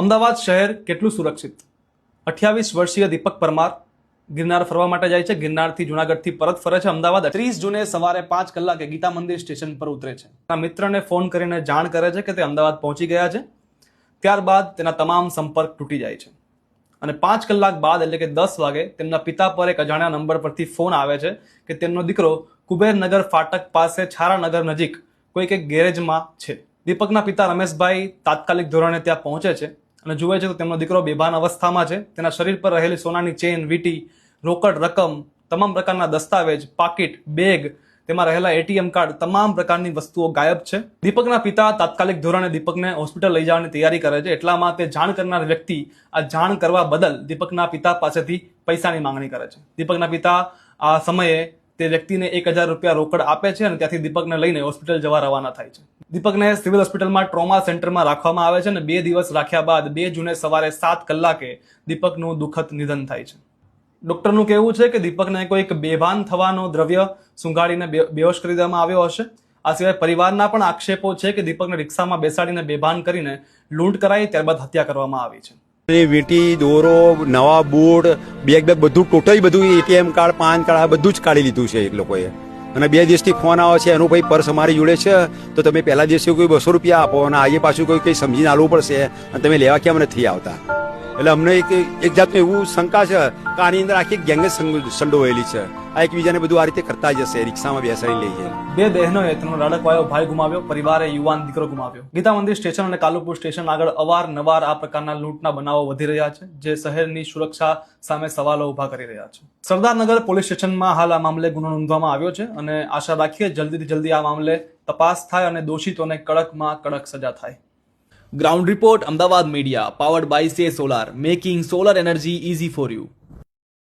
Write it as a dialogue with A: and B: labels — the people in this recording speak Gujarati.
A: અમદાવાદ શહેર કેટલું સુરક્ષિત? અઠ્યાવીસ વર્ષીય દીપક પરમાર ગિરનાર ફરવા માટે જાય છે. ગિરનારથી જુનાગઢથી પરત ફરે છે અમદાવાદ. ત્રીસ જૂને સવારે પાંચ કલાકે ગીતા મંદિર સ્ટેશન પર ઉતરે છે. તેના મિત્રને ફોન કરીને જાણ કરે છે કે તે અમદાવાદ પહોંચી ગયા છે. ત્યારબાદ તેના તમામ સંપર્ક તૂટી જાય છે. અને પાંચ કલાક બાદ એટલે કે દસ વાગે તેમના પિતા પર એક અજાણ્યા નંબર પરથી ફોન આવે છે કે તેમનો દીકરો કુબેરનગર ફાટક પાસે છારાનગર નજીક કોઈક એક ગેરેજમાં છે. દીપકના પિતા રમેશભાઈ તાત્કાલિક ધોરણે ત્યાં પહોંચે છે. અને જુએ છે તો તેમનો દીકરો બેભાન અવસ્થામાં છે. તેના શરીર પર રહેલી સોનાની ચેન, વીટી, રોકડ રકમ, તમામ પ્રકારના દસ્તાવેજ, પાકીટ, બેગ, તેમાં રહેલા એટીએમ કાર્ડ, તમામ પ્રકારની વસ્તુઓ ગાયબ છે. દીપકના પિતા તાત્કાલિક ધોરણે દીપકને હોસ્પિટલ લઈ જવાની તૈયારી કરે છે. એટલામાં તે જાણ કરનાર વ્યક્તિ આ જાણ કરવા બદલ દીપકના પિતા પાસેથી પૈસાની માંગણી કરે છે. દીપકના પિતા આ સમયે તે વ્યક્તિને એક હજાર રૂપિયા રોકડ આપે છે અને ત્યાંથી દીપકને લઈને હોસ્પિટલ જવા રવાના થાય છે. દીપકને સિવિલ હોસ્પિટલમાં ટ્રોમા સેન્ટરમાં રાખવામાં આવે છે અને બે દિવસ રાખ્યા બાદ બે જૂને સવારે સાત કલાકે દીપકનું દુઃખદ નિધન થાય છે. ડૉક્ટરનું કહેવું છે કે દીપકને કોઈક બેભાન થવાનો દ્રવ્ય સુંઘાડીને બેહોશ કરી દેવામાં આવ્યો હશે. આ સિવાય પરિવારના પણ આક્ષેપો છે કે દીપકને રિક્ષામાં બેસાડીને બેભાન કરીને લૂંટ કરાઈ ત્યારબાદ હત્યા કરવામાં આવી છે.
B: વીંટી, દોરો, નવા બૂટ બેગ બેગ બધું ટોટલી બધું એટીએમ કાર્ડ, પાન કાર્ડ, આ બધું જ કાઢી લીધું છે એ લોકોએ. અને બે દિવસથી ફોન આવે છે, એનું ભાઈ પર્સ અમારી જોડે છે, તો તમે પહેલા દિવસે કોઈ બસો રૂપિયા આપો અને આજે પાછું કોઈ કંઈ સમજીને આલવું પડશે અને તમે લેવા કેમ નથી આવતા? એટલે અમને એક એક જાતનું એવું શંકા છે કે આની અંદર આખી ગેંગ સંડોવાયેલી છે. આ એકબીજાને બધું આ રીતે કરતા જશે રિક્ષામાં બેસાડી લઈએ
A: બે બહેનોએ તેમનો લાડકવાયો ભાઈ ગુમાવ્યો પરિવારે યુવાન દીકરો ગુમાવ્યો. ગીતા મંદિર સ્ટેશન અને કાલુપુર સ્ટેશન આગળ અવારનવાર આ પ્રકારના લૂંટના બનાવો વધી રહ્યા છે જે શહેરની સુરક્ષા સામે સવાલો ઊભા કરી રહ્યા છે. સરદારનગર પોલીસ સ્ટેશનમાં હાલ આ મામલે ગુનો નોંધવામાં આવ્યો છે અને આશા રાખીએ જલ્દીથી જલ્દી આ મામલે તપાસ થાય અને દોષિતોને કડકમાં કડક સજા થાય.
C: Ground report Ahmedabad media powered by સે solar making solar energy easy for you